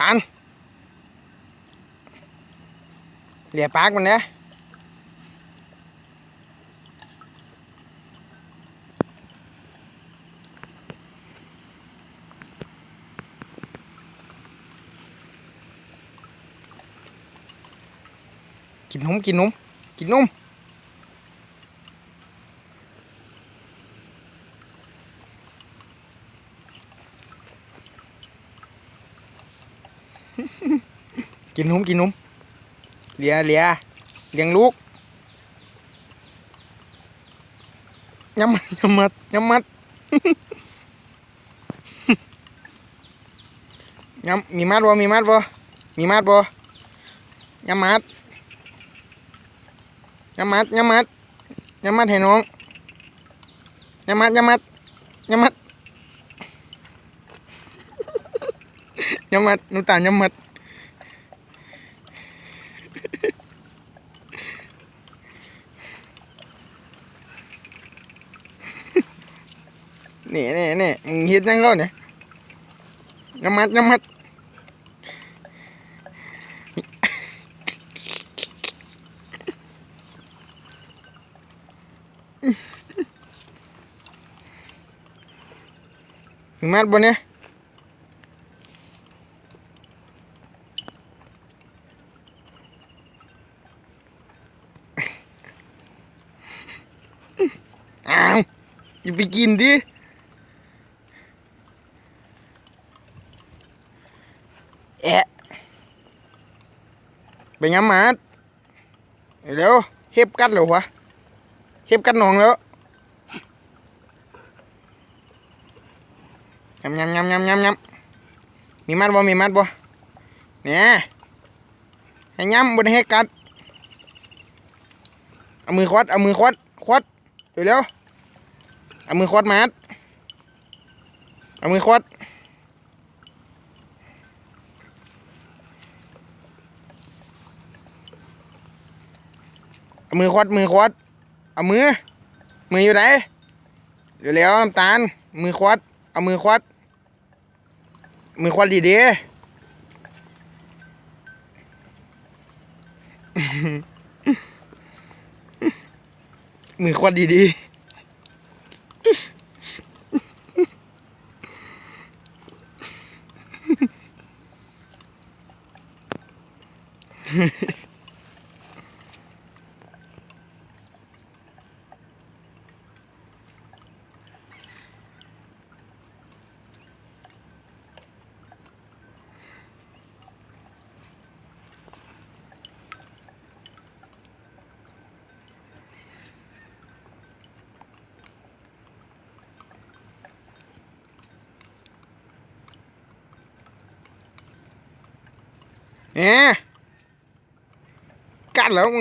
ตานเหลียปากมันนี่ยกินนมกินนมกินนม กินนมกินนมเลียเลียเลี้ยงลูกยำมัดยำมัดยำมัดยำมีมัดบ่มีมัดบ่มีมัดบ่ยำมัดยำมัดยำมัดยำมัดให้น้องยำมัดยำมัดยำมัดยำมัดน้ำตาลยำมัด นี่นี่นี่มึงเฮ็ดยังก็เนี่ยยำมัดยำมัดมึงมัดบ่เนี่ยอ้าวอย่าไปกินดิ แอะไปย้ำหมาดเร็วเฮ็บกัดเหรอวะเฮ็บกัดหนองแล้วยำยำยำยำยำยำมีมัดบ่มีมัดบ่เนี่ยให้ยำบนให้กัดเอามือควัดเอามือควัดควัดเร็วๆเอามือควัดมัดเอามือควัด เอา มือควดมือควดเอามือ มืออยู่ไหนเดี๋ยวแล้วน้ำตาล มือควดเอามือควดมือควดดีดีๆมือควดดีดีเนี่ยกัดแล้วมึ